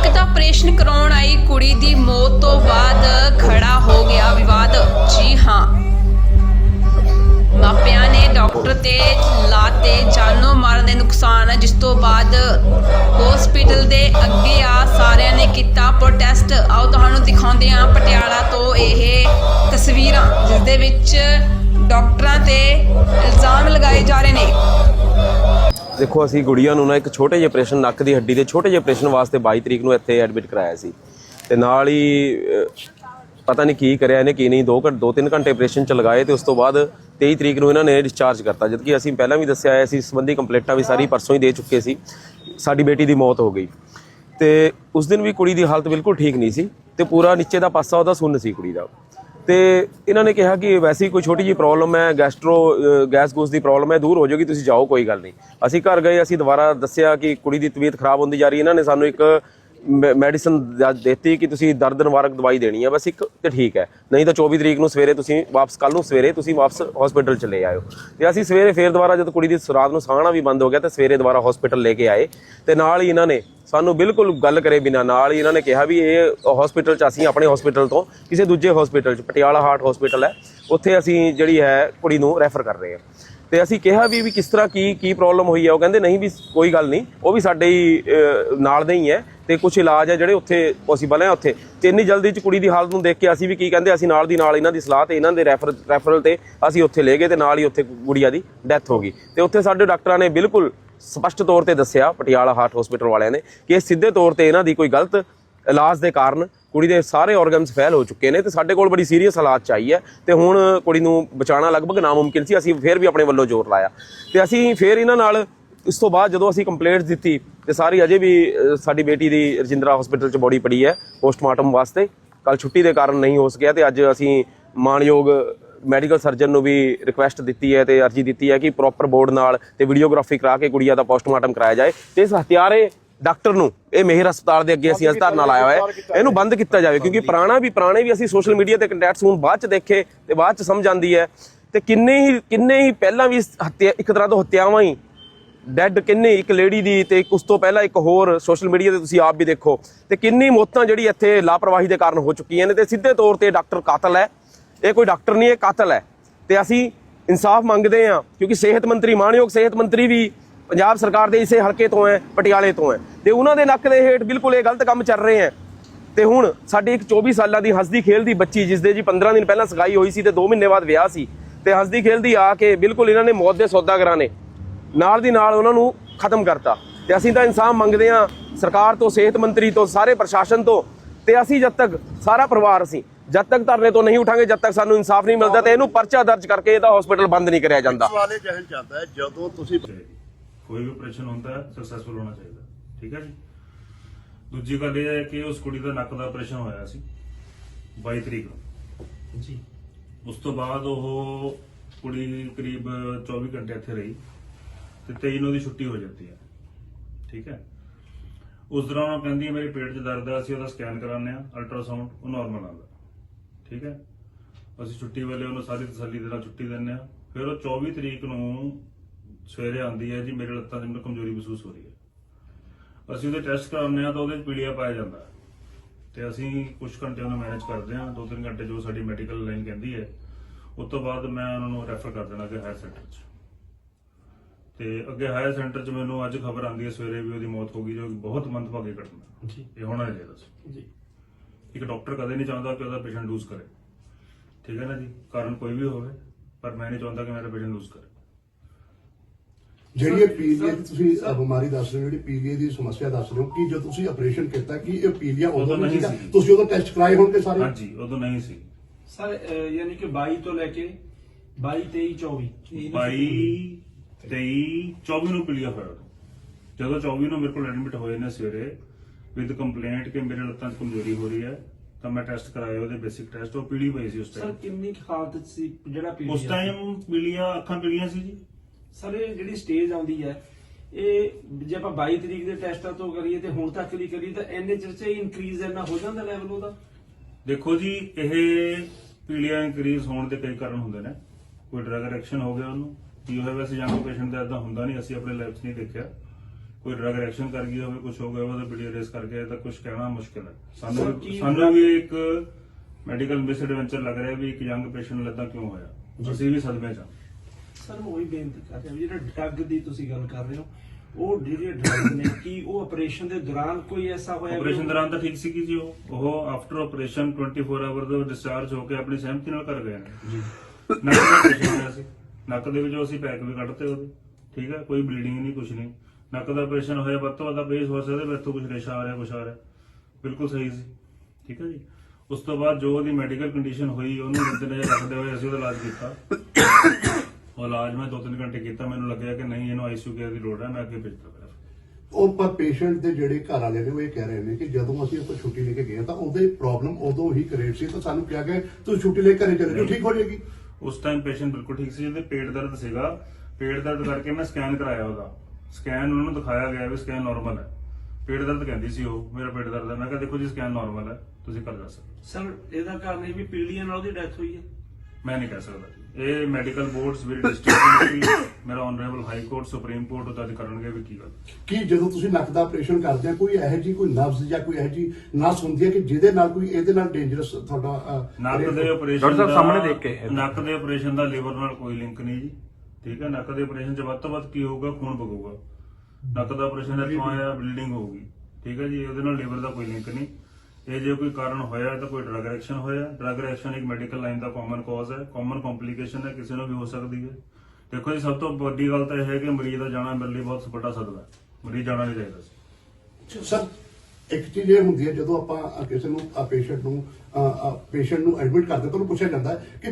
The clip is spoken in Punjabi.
ਨੱਕ ਦਾ ਆਪਰੇਸ਼ਨ ਕਰਾਉਣ ਆਈ ਕੁੜੀ ਦੀ ਮੌਤ ਤੋਂ ਬਾਅਦ ਖੜਾ ਹੋ ਗਿਆ ਵਿਵਾਦ। ਜੀ ਹਾਂ। ਮਾਪਿਆਂ ਨੇ ਡਾਕਟਰ ਤੇ ਲਾਤੇ ਜਾਨੋਂ ਮਾਰਨ ਦੇ ਨੁਕਸਾਨ, ਜਿਸ ਤੋਂ ਬਾਅਦ ਹਸਪੀਟਲ ਦੇ ਅੱਗੇ ਆ ਸਾਰਿਆਂ ਨੇ ਕੀਤਾ ਪ੍ਰੋਟੈਸਟ ਆਓ ਤੁਹਾਨੂੰ ਦਿਖਾਉਂਦੇ ਹਾਂ ਪਟਿਆਲਾ ਤੋਂ ਇਹ ਤਸਵੀਰਾਂ, ਜਿਸ ਦੇ ਵਿੱਚ ਡਾਕਟਰਾਂ ਤੇ ਇਲਜ਼ਾਮ ਲਗਾਏ ਜਾ ਰਹੇ ਨੇ। ਦੇਖੋ, ਅਸੀਂ ਗੁੜੀਆਂ ਨੂੰ ਨਾ ਇੱਕ ਛੋਟੇ ਜਿਹੇ ਆਪਰੇਸ਼ਨ ਨੱਕ ਦੀ ਹੱਡੀ ਦੇ ਛੋਟੇ ਜਿਹੇ ਆਪਰੇਸ਼ਨ ਵਾਸਤੇ 22 ਤਰੀਕ ਨੂੰ ਇੱਥੇ ਐਡਮਿਟ ਕਰਾਇਆ ਸੀ। ਤੇ ਨਾਲ ਹੀ ਪਤਾ ਨਹੀਂ ਕੀ ਕਰਿਆ ਇਹਨੇ, ਕੀ ਨਹੀਂ 2 ਘੰਟੇ 2-3 ਘੰਟੇ ਆਪਰੇਸ਼ਨ ਚ ਲਗਾਏ ਤੇ ਉਸ ਤੋਂ ਬਾਅਦ 23 ਤਰੀਕ ਨੂੰ ਇਹਨਾਂ ਨੇ ਡਿਸਚਾਰਜ ਕਰਤਾ। ਜਦਕਿ ਅਸੀਂ ਪਹਿਲਾਂ ਵੀ ਦੱਸਿਆ ਹੈ ਅਸੀਂ ਸੰਬੰਧੀ ਕੰਪਲੇਂਟਾਂ ਵੀ ਸਾਰੀ ਪਰਸੋਂ ਹੀ ਦੇ ਚੁੱਕੇ ਸੀ। ਸਾਡੀ ਬੇਟੀ ਦੀ ਮੌਤ ਹੋ ਗਈ। ਤੇ ਉਸ ਦਿਨ ਵੀ ਕੁੜੀ ਦੀ ਹਾਲਤ ਬਿਲਕੁਲ ਠੀਕ ਨਹੀਂ ਸੀ ਤੇ ਪੂਰਾ ਨੀਚੇ ਦਾ ਪਾਸਾ ਉਹਦਾ ਸੁੰਨ ਸੀ ਕੁੜੀ ਦਾ। ਤੇ ਇਹਨਾਂ ਨੇ ਕਿਹਾ ਕਿ ਵੈਸੇ ਹੀ ਕੋਈ ਛੋਟੀ ਜੀ ਪ੍ਰੋਬਲਮ ਹੈ ਗੈਸਟਰੋ ਗੈਸ ਗੂਸ ਦੀ ਪ੍ਰੋਬਲਮ ਹੈ, ਦੂਰ ਹੋ ਜਾਊਗੀ ਤੁਸੀਂ ਜਾਓ, ਕੋਈ ਗੱਲ ਨਹੀਂ। ਅਸੀਂ ਘਰ ਗਏ, ਅਸੀਂ ਦੁਬਾਰਾ ਦੱਸਿਆ ਕਿ ਕੁੜੀ ਦੀ ਤਬੀਅਤ ਖਰਾਬ ਹੁੰਦੀ ਜਾ ਰਹੀ ਇਹਨਾਂ ਨੇ ਸਾਨੂੰ ਇੱਕ ਮੈਡੀਸਨ ਦਿੱਤੀ ਕਿ ਤੁਸੀਂ ਦਰਦ ਨਿਵਾਰਕ ਦਵਾਈ ਦੇਣੀ ਹੈ ਬਸ ਇੱਕ ਤੇ ਠੀਕ ਹੈ। ਨਹੀਂ ਤਾਂ 24 ਤਰੀਕ ਨੂੰ ਸਵੇਰੇ ਤੁਸੀਂ ਵਾਪਸ ਕੱਲ ਨੂੰ ਸਵੇਰੇ ਤੁਸੀਂ ਵਾਪਸ ਹਸਪੀਟਲ ਚਲੇ ਆਇਓ। ਤੇ ਅਸੀਂ ਸਵੇਰੇ ਫੇਰ ਦੁਬਾਰਾ ਜਦ ਕੁੜੀ ਦੀ ਰਾਤ ਨੂੰ ਸਾਹਣਾ ਵੀ ਬੰਦ ਹੋ ਗਿਆ, ਤੇ ਸਵੇਰੇ ਦੁਬਾਰਾ ਹਸਪੀਟਲ ਲੈ ਕੇ ਆਏ। ਤੇ ਨਾਲ ਹੀ ਇਹਨਾਂ ਨੇ ਸਾਨੂੰ ਬਿਲਕੁਲ ਗੱਲ ਕਰੇ ਬਿਨਾ, ਨਾਲ ਹੀ ਇਹਨਾਂ ਨੇ ਕਿਹਾ ਵੀ ਇਹ ਹਸਪੀਟਲ ਚ ਅਸੀਂ ਆਪਣੇ ਹਸਪੀਟਲ ਤੋਂ ਕਿਸੇ ਦੂਜੇ ਹਸਪੀਟਲ ਚ, ਪਟਿਆਲਾ ਹਾਰਟ ਹਸਪੀਟਲ ਹੈ। ਉੱਥੇ ਅਸੀਂ ਜਿਹੜੀ ਹੈ ਕੁੜੀ ਨੂੰ ਰੈਫਰ ਕਰ ਰਹੇ ਹਾਂ। ਤੇ ਅਸੀਂ ਕਿਹਾ ਵੀ ਵੀ ਕਿਸ ਤਰ੍ਹਾਂ ਕੀ ਕੀ ਪ੍ਰੋਬਲਮ ਹੋਈ ਹੈ ਉਹ ਕਹਿੰਦੇ ਨਹੀਂ ਵੀ ਕੋਈ ਗੱਲ ਨਹੀਂ, ਉਹ ਵੀ ਸਾਡੇ ਹੀ ਨਾਲ ਦੇ ਹੀ ਹੈ ਤੇ ਕੁਝ ਇਲਾਜ ਹੈ ਜਿਹੜੇ ਉੱਥੇ ਪੋਸੀਬਲ ਹੈ ਉੱਥੇ। ਤੇ ਇੰਨੀ ਜਲਦੀ ਚ ਕੁੜੀ ਦੀ ਹਾਲਤ ਨੂੰ ਦੇਖ ਕੇ ਅਸੀਂ ਵੀ ਕੀ ਕਹਿੰਦੇ, ਅਸੀਂ ਨਾਲ ਦੀ ਨਾਲ ਇਹਨਾਂ ਦੀ ਸਲਾਹ ਤੇ, ਇਹਨਾਂ ਦੇ ਰੈਫਰ, ਰੈਫਰਲ ਤੇ ਅਸੀਂ ਉੱਥੇ ਲੈ ਗਏ ਤੇ ਨਾਲ ਹੀ ਉੱਥੇ ਗੁੜੀਆ ਦੀ ਡੈਥ ਹੋ ਗਈ। ਤੇ ਉੱਥੇ ਸਾਡੇ ਡਾਕਟਰਾਂ ਨੇ ਬਿਲਕੁਲ ਸਪਸ਼ਟ ਤੌਰ ਤੇ ਦੱਸਿਆ, ਪਟਿਆਲਾ ਹਾਰਟ ਹਸਪੀਟਲ ਵਾਲਿਆਂ ਨੇ, ਕਿ ਇਹ ਸਿੱਧੇ ਤੌਰ ਤੇ ਇਹਨਾਂ ਦੀ ਕੋਈ ਗਲਤ ਇਲਾਜ ਦੇ ਕਾਰਨ ਕੁੜੀ ਦੇ ਸਾਰੇ ਆਰਗਨਸ ਫੈਲ ਹੋ ਚੁੱਕੇ ਨੇ ਤੇ ਸਾਡੇ ਕੋਲ ਬੜੀ ਸੀਰੀਅਸ ਹਾਲਾਤ ਚ ਆਈ ਹੈ ਤੇ ਹੁਣ ਕੁੜੀ ਨੂੰ ਬਚਾਉਣਾ ਲਗਭਗ ਨਾਮੁਮਕਿਨ ਸੀ, ਅਸੀਂ ਫਿਰ ਵੀ ਆਪਣੇ ਵੱਲੋਂ ਜ਼ੋਰ ਲਾਇਆ। ਤੇ ਅਸੀਂ ਫਿਰ ਇਹਨਾਂ ਨਾਲ ਇਸ ਤੋਂ ਬਾਅਦ ਜਦੋਂ ਅਸੀਂ ਕੰਪਲੇਂਟਸ ਦਿੱਤੀ ਤੇ ਸਾਰੀ ਅਜੇ ਵੀ ਸਾਡੀ ਬੇਟੀ ਦੀ ਰਜਿੰਦਰਾ ਹਸਪੀਟਲ ਚ ਬੋਡੀ ਪੜੀ ਹੈ ਪੋਸਟਮਾਰਟਮ ਵਾਸਤੇ। ਕੱਲ ਛੁੱਟੀ ਦੇ ਕਾਰਨ ਨਹੀਂ ਹੋ ਸਕਿਆ ਤੇ ਅੱਜ ਅਸੀਂ ਮਾਨਯੋਗ ਮੈਡੀਕਲ ਸਰਜਨ ਨੂੰ ਵੀ ਰਿਕੁਐਸਟ ਦਿੱਤੀ ਹੈ ਤੇ ਅਰਜੀ ਦਿੱਤੀ ਹੈ ਕਿ ਪ੍ਰੋਪਰ ਬੋਰਡ ਨਾਲ ਤੇ ਵੀਡੀਓਗ੍ਰਾਫੀ ਕਰਾ ਕੇ ਗੁੜੀਆ ਦਾ ਪੋਸਟਮਾਰਟਮ ਕਰਾਇਆ ਜਾਏ। ਤੇ ਇਸ ਹਥਿਆਰੇ ਡਾਕਟਰ ਨੂੰ ਇਹ ਮੇਹਰ ਹਸਪਤਾਲ ਦੇ ਅੱਗੇ ਅਸੀਂ ਅੱਜ ਧਰਨਾ ਲਾਇਆ ਹੋਇਆ ਹੈ। ਇਹਨੂੰ ਬੰਦ ਕੀਤਾ ਜਾਵੇ ਕਿਉਂਕਿ ਪੁਰਾਣਾ ਵੀ ਪੁਰਾਣੇ ਵੀ ਅਸੀਂ ਸੋਸ਼ਲ ਮੀਡੀਆ ਤੇ ਕੰਟੈਕਟਸ ਹੁਣ ਬਾਅਦ ਚ ਦੇਖੇ ਤੇ ਬਾਅਦ ਚ ਸਮਝ ਆਂਦੀ ਹੈ। ਤੇ ਕਿੰਨੇ ਹੀ ਕਿੰਨੇ ਹੀ ਪਹਿਲਾਂ ਵੀ ਹੱਤਿਆ ਇੱਕ ਤਰ੍ਹਾਂ ਤੋਂ ਹੱਤਿਆਵਾਂ ਹੀ ਡੈਡ ਕਿੰਨੇ ਇੱਕ ਲੇਡੀ ਦੀ ਤੇ ਉਸ ਤੋਂ ਪਹਿਲਾਂ ਇੱਕ ਹੋਰ ਸੋਸ਼ਲ ਮੀਡੀਆ ਤੇ ਤੁਸੀਂ ਆਪ ਵੀ ਦੇਖੋ। ਤੇ ਕਿੰਨੀ ਮੌਤਾਂ ਜਿਹੜੀ ਇੱਥੇ ਲਾਪਰਵਾਹੀ ਦੇ ਕਾਰਨ ਹੋ ਚੁੱਕੀਆਂ ਨੇ ਤੇ ਸਿੱਧੇ ਤੌਰ ਤੇ ਡਾਕਟਰ ਕਾਤਲ ਹੈ। ਇਹ ਕੋਈ ਡਾਕਟਰ ਨਹੀਂ ਇਹ ਕਾਤਲ ਹੈ। ਤੇ ਅਸੀਂ ਇਨਸਾਫ ਮੰਗਦੇ ਹਾਂ ਕਿਉਂਕਿ ਸਿਹਤ ਮੰਤਰੀ ਮਾਨਯੋਗ ਸਿਹਤ ਮੰਤਰੀ ਵੀ ਪੰਜਾਬ ਸਰਕਾਰ ਦੇ ਇਸੇ ਹਲਕੇ ਤੋਂ ਹੈ, ਪਟਿਆਲੇ ਤੋਂ ਹੈ। ਤੇ ਉਹਨਾਂ ਦੇ ਨੱਕ ਦੇ ਹੇਠ ਬਿਲਕੁਲ ਇਹ ਗਲਤ ਕੰਮ ਚੱਲ ਰਹੇ ਹੈ। ਤੇ ਹੁਣ ਸਾਡੀ ਇੱਕ 24 ਸਾਲਾਂ ਦੀ ਹੱਸਦੀ ਖੇਲਦੀ ਬੱਚੀ, ਜਿਸ ਦੇ ਜੀ 15 ਦਿਨ ਪਹਿਲਾਂ ਸਗਾਈ ਹੋਈ ਸੀ ਤੇ 2 ਮਹੀਨੇ ਬਾਅਦ ਵਿਆਹ ਸੀ, ਤੇ ਹੱਸਦੀ ਖੇਲਦੀ ਆ ਕੇ ਬਿਲਕੁਲ ਇਹਨਾਂ ਨੇ ਮੌਤ ਦੇ ਸੌਦਾਗਰਾਂ ਨੇ ਨਾਲ ਦੀ ਨਾਲ ਉਹਨਾਂ ਨੂੰ ਖਤਮ ਕਰਤਾ। ਤੇ ਅਸੀਂ ਤਾਂ ਇਨਸਾਫ ਮੰਗਦੇ ਹਾਂ, ਸਰਕਾਰ ਤੋਂ, ਸਿਹਤ ਮੰਤਰੀ ਤੋਂ, ਸਾਰੇ ਪ੍ਰਸ਼ਾਸਨ ਤੋਂ, ਤੇ ਅਸੀਂ ਜਦ ਤੱਕ ਸਾਰਾ ਪਰਿਵਾਰ ਅਸੀਂ, ਜਦ ਤੱਕ ਧਰਨੇ ਤੋਂ ਨਹੀਂ ਉਠਾਂਗੇ, ਜਦ ਤੱਕ ਸਾਨੂੰ ਇਨਸਾਫ ਨਹੀਂ ਮਿਲਦਾ ਤੇ ਇਹਨੂੰ ਪਰਚਾ ਦਰਜ ਕਰਕੇ ਇਹਦਾ ਹਸਪੀਟਲ ਬੰਦ ਨਹੀਂ ਕਰਿਆ ਜਾਂਦਾ। ਵਾਲੇ ਜਹਨ ਚਾਹਤਾ ਹੈ, ਜਦੋਂ ਤੁਸੀਂ ਕੋਈ ਵੀ ਆਪਰੇਸ਼ਨ ਹੁੰਦਾ ਸਕਸੈਸਫੁਲ ਹੋਣਾ ਚਾਹੀਦਾ। ਠੀਕ ਹੈ ਜੀ? ਦੂਜੀ ਗੱਲ ਇਹ ਹੈ ਕਿ ਉਸ ਕੁੜੀ ਦਾ ਨੱਕ ਦਾ ਆਪਰੇਸ਼ਨ ਹੋਇਆ ਸੀ 22 ਤਰੀਕ ਨੂੰ। ਜੀ। ਉਸ ਤੋਂ ਬਾਅਦ ਉਹ ਕੁੜੀ ਕਰੀਬ 24 ਘੰਟੇ ਇੱਥੇ ਰਹੀ ਤੇ 23 ਨੂੰ ਉਹਦੀ ਛੁੱਟੀ ਹੋ ਜਾਂਦੀ ਹੈ। ਠੀਕ ਹੈ? ਉਸ ਦੌਰਾਨ ਉਹ ਕਹਿੰਦੀ ਹੈ ਮੇਰੇ ਪੇਟ 'ਚ ਦਰਦ ਹੈ ਅਸੀਂ ਉਹਦਾ ਸਕੈਨ ਕਰਾਉਂਦੇ ਆ ਅਲਟਰਾਸਾਊਂਡ ਉਹ ਨਾਰਮਲ ਆਉਂਦਾ। ਠੀਕ ਹੈ? ਅਸੀਂ ਛੁੱਟੀ ਵੇਲੇ ਉਹਨੂੰ ਸਾਰੀ ਤਸੱਲੀ ਦੇ ਨਾਲ ਛੁੱਟੀ ਦਿੰਦੇ ਆ ਫਿਰ ਉਹ 24 ਤਰੀਕ ਨੂੰ ਸਵੇਰੇ ਆਉਂਦੀ ਹੈ ਜੀ ਮੇਰੇ ਲੱਤਾਂ 'ਚ ਮੈਨੂੰ ਕਮਜ਼ੋਰੀ ਮਹਿਸੂਸ ਹੋ ਰਹੀ ਹੈ। ਅਸੀਂ ਉਹਦੇ ਟੈਸਟ ਕਰਾਉਂਦੇ ਆ ਤਾਂ ਉਹਦੇ 'ਚ ਪੀਲੀਆ ਪਾਇਆ ਜਾਂਦਾ ਹੈ। ਤੇ ਅਸੀਂ ਕੁਝ ਘੰਟੇ ਉਹਨੂੰ ਮੈਨੇਜ ਕਰਦੇ ਹਾਂ ਦੋ ਤਿੰਨ ਘੰਟੇ ਜੋ ਸਾਡੀ ਮੈਡੀਕਲ ਲਾਈਨ ਕਹਿੰਦੀ ਹੈ ਉਸ ਤੋਂ ਬਾਅਦ ਮੈਂ ਉਹਨਾਂ ਨੂੰ ਰੈਫਰ ਕਰ ਦੇਣਾ ਕਿ ਹਾਇਰ ਸੈਂਟਰ 'ਚ। ਤੇ ਅੱਗੇ ਹਾਇਰ ਸੈਂਟਰ 'ਚ ਮੈਨੂੰ ਅੱਜ ਖਬਰ ਆਂਦੀ ਹੈ ਸਵੇਰੇ ਵੀ ਉਹਦੀ ਮੌਤ ਹੋ ਗਈ ਜੋ ਬਹੁਤ ਮੰਦਭਾਗੀ ਘਟਨਾ ਜੀ। ਇਹ ਹੋਣਾ ਨਹੀਂ ਚਾਹੀਦਾ ਸੀ ਜੀ। ਇੱਕ ਡਾਕਟਰ ਕਦੇ ਨਹੀਂ ਚਾਹੁੰਦਾ ਕਿ ਉਹਦਾ ਪੇਸ਼ੈਂਟ ਲੂਜ਼ ਕਰੇ। ਠੀਕ ਹੈ ਨਾ ਜੀ? ਕਾਰਨ ਕੋਈ ਵੀ ਹੋਵੇ ਪਰ ਮੈਂ ਨਹੀਂ ਚਾਹੁੰਦਾ ਕਿ ਮੇਰਾ ਪੇਸ਼ੈਂਟ ਲੂਜ਼ ਕਰੇ। ਜਿਹੜੀ ਇਹ ਪੀਲੀਆ ਦੀ ਤੁਸੀਂ ਬਿਮਾਰੀ ਦੱਸ ਰਹੇ ਹੋ ਜਿਹੜੀ ਪੀਲੀਆ ਦੀ ਸਮੱਸਿਆ ਦੱਸ ਰਹੇ ਹੋ ਕਿ ਜਦੋਂ ਤੁਸੀਂ ਆਪਰੇਸ਼ਨ ਕੀਤਾ ਕਿ ਇਹ ਪੀਲੀਆ ਉਦੋਂ ਉਦੋਂ ਨਹੀਂ ਨਹੀਂ ਸੀਗਾ ਸੀ। ਤੁਸੀਂ ਉਦੋਂ ਟੈਸਟ ਕਰਾਏ ਹੋਣਗੇ ਸਾਰੇ? ਹਾਂਜੀ ਉਦੋਂ ਨਹੀਂ ਸੀ। ਸਰ ਅਹ, ਯਾਨੀ ਕਿ 22 ਤੋਂ ਲੈ ਕੇ 22 23 24 22 23 24 ਨੂੰ ਪੀਲੀਆ ਹੋਇਆ ਉਦੋਂ। ਜਦੋਂ 24 ਨੂੰ ਮੇਰੇ ਕੋਲ ਐਡਮਿਟ ਹੋਏ ਨੇ ਸਵੇਰੇ ਵਿਦ ਕੰਪਲੇਂਟ ਕਿ ਮੇਰੇ ਲੱਤਾਂ 'ਚ ਕਮਜ਼ੋਰੀ ਹੋ ਰਹੀ ਹੈ ਤਾਂ ਮੈਂ ਟੈਸਟ ਕਰਾਏ ਉਹਦੇ ਬੇਸਿਕ ਟੈਸਟ ਉਹ ਪੀਲੀ ਪਈ ਸੀ ਉਸ ਸਰ ਟਾਈਮ ਕਿੰਨੀ ਕੁ ਹਾਲਤ ਸੀ ਜਿਹੜਾ ਪੀਲੀਆ ਉਸ ਟਾਈਮ ਪੀਲੀਆ ਅੱਖਾਂ ਪੀਲੀਆਂ ਸੀ ਜੀ। ਸਰ ਇਹ ਜਿਹੜੀ ਸਟੇਜ ਆਉਂਦੀ ਹੈ ਇਹ ਜੇ ਆਪਾਂ 22 ਤਰੀਕ ਦੇ ਟੈਸਟਾਂ ਤੋਂ ਕਰੀਏ ਤੇ ਹੁਣ ਤੱਕ ਦੀ ਕਰੀਏ ਤਾਂ ਇੰਨੇ ਚਿਰ 'ਚ ਇਨਕਰੀਜ਼ ਇੰਨਾ ਹੋ ਜਾਂਦਾ ਲੈਵਲ ਉਹਦਾ? ਦੇਖੋ ਜੀ ਇਹ ਪੀਲੀਆ ਇਨਕਰੀਜ਼ ਹੋਣ ਦੇ ਕਈ ਕਾਰਨ ਹੁੰਦੇ ਨੇ। ਕੋਈ ਡਰਗ ਐਡਿਕਸ਼ਨ ਹੋ ਗਿਆ ਉਹਨੂੰ ਕੀ ਹੋਇਆ ਵੈਸੇ ਯੰਗ ਪੇਸ਼ੈਂਟ ਦਾ ਇਦਾਂ ਹੁੰਦਾ ਨਹੀਂ ਅਸੀਂ ਆਪਣੇ ਲਾਈਫ 'ਚ ਨਹੀਂ ਦੇਖਿਆ। ਕੋਈ ਡਰਗ ਰਿਐਕਸ਼ਨ ਕਰ ਗਈ ਹੋਵੇ ਕੁਝ ਹੋ ਗਿਆ ਤਾਂ ਵੀਡੀਓ ਰੇਸ ਕਰ ਗਿਆ ਤਾਂ ਕੁਝ ਕਹਿਣਾ ਮੁਸ਼ਕਿਲ ਹੈ। ਸਾਨੂੰ ਸਾਨੂੰ ਵੀ ਇੱਕ ਮੈਡੀਕਲ ਮਿਸਐਡਵੈਂਚਰ ਲੱਗ ਰਿਹਾ ਵੀ ਇੱਕ ਯੰਗ ਪੇਸ਼ੈਂਟ ਨੂੰ ਲੱਗਾ ਕਿਉਂ ਹੋਇਆ? ਅਸੀਂ ਵੀ ਸਦਮੇ ਚ ਸਰ ਮੈਂ ਉਹੀ ਬੇਨਤੀ ਕਰ ਰਿਹਾ ਵੀ ਜਿਹੜਾ ਡਰੱਗ ਦੀ ਤੁਸੀਂ ਗੱਲ ਕਰ ਰਹੇ ਹੋ ਉਹ ਜਿਹੜੇ ਡਰੱਗ ਨੇ ਕੀ ਉਹ ਆਪਰੇਸ਼ਨ ਦੇ ਦੌਰਾਨ ਕੋਈ ਐਸਾ ਹੋਇਆ ਵੀ ਆਪਰੇਸ਼ਨ ਦੌਰਾਨ ਤਾਂ ਠੀਕ ਸੀ ਕਿ ਜੀ ਉਹ। ਉਹ ਆਫਟਰ ਆਪਰੇਸ਼ਨ 24 ਆਵਰ ਦਾ ਡਿਸਚਾਰਜ ਹੋ ਕੇ ਆਪਣੀ ਸਹਿਮਤੀ ਨਾਲ ਕਰ ਗਏ ਨੇ। ਜੀ। ਨੱਕ ਦਾ ਆਪਰੇਸ਼ਨ ਹੋਇਆ ਸੀ। ਨੱਕ ਦੇ ਵਿੱਚੋਂ ਅਸੀਂ ਪੈਕ ਵੀ ਕੱਢਤੇ ਉਹਦੇ। ਠੀਕ ਹੈ ਕੋਈ ਬਲੀਡਿੰਗ ਨਹੀਂ ਕੁਝ ਨਹੀਂ। ਨੱਕ ਦਾ ਆਪਰੇਸ਼ਨ ਹੋਇਆ ਵੱਧ ਤੋਂ ਵੱਧ ਆਪਾਂ ਇਹ ਸੋਚ ਸਕਦੇ ਵੀ ਇੱਥੋਂ ਕੁਝ ਰੇਸ਼ਾ ਆ ਰਿਹਾ ਕੁਝ ਆ ਰਿਹਾ। ਬਿਲਕੁਲ ਸਹੀ ਸੀ। ਠੀਕ ਹੈ ਜੀ। ਉਸ ਤੋਂ ਬਾਅਦ ਜੋ ਉਹਦੀ ਮੈਡੀਕਲ ਕੰਡੀਸ਼ਨ ਹੋਈ ਉਹਨੂੰ ਮੱਦੇਨਜ਼ਰ ਰੱਖਦੇ ਹੋਏ ਅਸੀਂ ਉਹਦਾ ਇਲਾਜ ਕੀਤਾ। ਉਹ ਇਲਾਜ ਮੈਂ 2-3 ਘੰਟੇ ਕੀਤਾ ਮੈਨੂੰ ਲੱਗਿਆ ਕਿ ਨਹੀਂ ਇਹਨੂੰ ਆਈਸੀਯੂ ਕੇਅਰ ਦੀ ਲੋੜ ਹੈ ਮੈਂ ਅੱਗੇ ਭੇਜਦਾ ਪਿਆ ਉਹ ਪਰ ਪੇਸ਼ੈਂਟ ਦੇ ਜਿਹੜੇ ਘਰ ਵਾਲੇ ਨੇ ਉਹ ਇਹ ਕਹਿ ਰਹੇ ਨੇ ਕਿ ਜਦੋਂ ਅਸੀਂ ਉੱਥੋਂ ਛੁੱਟੀ ਲੈ ਕੇ ਗਏ ਤਾਂ ਉਹਦੇ ਪ੍ਰੋਬਲਮ ਉਦੋਂ ਹੀ ਕ੍ਰੀਏਟ ਸੀ ਤਾਂ ਸਾਨੂੰ ਕਿਹਾ ਗਿਆ ਤੁਸੀਂ ਛੁੱਟੀ ਲੈ ਕੇ ਘਰੇ ਚਲੇ ਜਾਓ ਠੀਕ ਹੋ ਜਾਏਗੀ। ਉਸ ਟਾਈਮ ਪੇਸ਼ੈਂਟ ਬਿਲਕੁਲ ਠੀਕ ਸੀ ਜਿਹਦੇ ਪੇਟ ਦਰਦ ਸੀਗਾ। ਪੇਟ ਦਰਦ ਕਰਕੇ ਮੈਂ ਸਕੈਨ ਕਰਾਇਆ ਉਹਦਾ। ਸਕੈਨ ਉਹਨਾਂ ਨੂੰ ਦਿਖਾਇਆ ਗਿਆ ਵੀ ਸਕੈਨ ਨਾਰਮਲ ਹੈ। ਪੇਟ ਦਰਦ ਕਹਿੰਦੀ ਸੀ ਉਹ ਮੇਰਾ ਪੇਟ ਦਰਦ ਹੈ। ਮੈਂ ਕਿਹਾ ਦੇਖੋ ਜੀ ਸਕੈਨ ਨਾਰਮਲ ਹੈ ਤੁਸੀਂ ਕਰ ਜਾ ਸਕਦੇ ਸਰ ਇਹਦਾ ਕਾਰਨ ਇਹ ਵੀ ਪੀਲੀਆਂ ਨਾਲ ਉਹਦੀ ਡੈਥ ਹੋਈ ਹੈ? ਮੈਂ ਨਹੀਂ ਕਹਿ ਸਕਦਾ। ਇਹ ਮੈਡੀਕਲ ਬੋਰਡਸ ਮੇਰੀ ਡਿਸਟ੍ਰਿਕਟ ਮੇਰਾ honourable high court supreme court ਉਹ ਜੱਜ ਕਰਨਗੇ ਵੀ ਕੀ ਗੱਲ। ਕਿ ਜਦੋਂ ਤੁਸੀਂ ਨੱਕ ਦਾ ਆਪਰੇਸ਼ਨ ਕਰਦੇ ਆ ਕੋਈ ਇਹੋ ਜੀ ਕੋਈ ਨਬਜ਼ ਜਾਂ ਕੋਈ ਇਹੋ ਜੀ ਨਸ ਹੁੰਦੀ ਹੈ ਕਿ ਜਿਹਦੇ ਨਾਲ ਕੋਈ ਇਹਦੇ ਨਾਲ ਡੇਂਜਰਸ ਤੁਹਾਡਾ ਨੱਕ ਦੇ ਆਪਰੇਸ਼ਨ ਡਾਕਟਰ ਸਾਹਿਬ ਸਾਹਮਣੇ ਦੇਖ ਕੇ। ਨੱਕ ਦੇ ਆਪਰੇਸ਼ਨ ਦਾ ਲਿਵਰ ਨਾਲ ਕੋਈ ਲਿੰਕ ਨਹੀਂ ਜੀ ਠੀਕ ਹੈ? ਨੱਕ ਦੇ ਆਪਰੇਸ਼ਨ 'ਚ ਵੱਧ ਤੋਂ ਵੱਧ ਕੀ ਹੋਊਗਾ? ਖੂਨ ਵਗੂਗਾ। ਨੱਕ ਦਾ ਆਪਰੇਸ਼ਨ ਇੱਥੋਂ ਆਇਆ ਬਲੀਡਿੰਗ ਹੋਊਗੀ ਠੀਕ ਹੈ ਜੀ? ਉਹਦੇ ਨਾਲ ਲਿਵਰ ਦਾ ਕੋਈ ਲਿੰਕ ਨਹੀਂ। ਇਹ ਜੇ ਕੋਈ ਕਾਰਨ ਹੋਇਆ ਤਾਂ ਕੋਈ ਡਰਗ ਰਿਐਕਸ਼ਨ ਹੋਇਆ। ਡਰਗ ਰਿਐਕਸ਼ਨ ਇੱਕ ਮੈਡੀਕਲ ਲਾਈਨ ਦਾ ਕਾਮਨ ਕਾਜ਼ ਹੈ। ਕਾਮਨ ਕੰਪਲਿਕੇਸ਼ਨ ਹੈ, ਕਿਸੇ ਨੂੰ ਵੀ ਹੋ ਸਕਦੀ ਹੈ। ਦੇਖੋ ਜੀ, ਸਭ ਤੋਂ ਵੱਡੀ ਗੱਲ ਤਾਂ ਇਹ ਹੈ ਕਿ ਮਰੀਜ਼ ਦਾ ਜਾਣਾ ਮੇਰੇ ਲਈ ਬਹੁਤ ਵੱਡਾ ਸਦਮਾ ਹੈ। ਮਰੀਜ਼ ਜਾਣਾ ਨਹੀਂ ਚਾਹੀਦਾ ਸੀ। ਸਰ, ਇੱਕ ਚੀਜ਼ ਇਹ ਹੁੰਦੀ ਹੈ, ਜਦੋਂ ਆਪਾਂ ਕਿਸੇ ਨੂੰ ਪੇਸ਼ੈਂਟ ਨੂੰ ਪੇਸ਼ੈਂਟ ਨੂੰ ਐਡਮਿਟ ਕਰਦੇ ਤਾਂ ਉਹਨੂੰ ਪੁੱਛਿਆ ਜਾਂਦਾ ਹੈ ਕਿ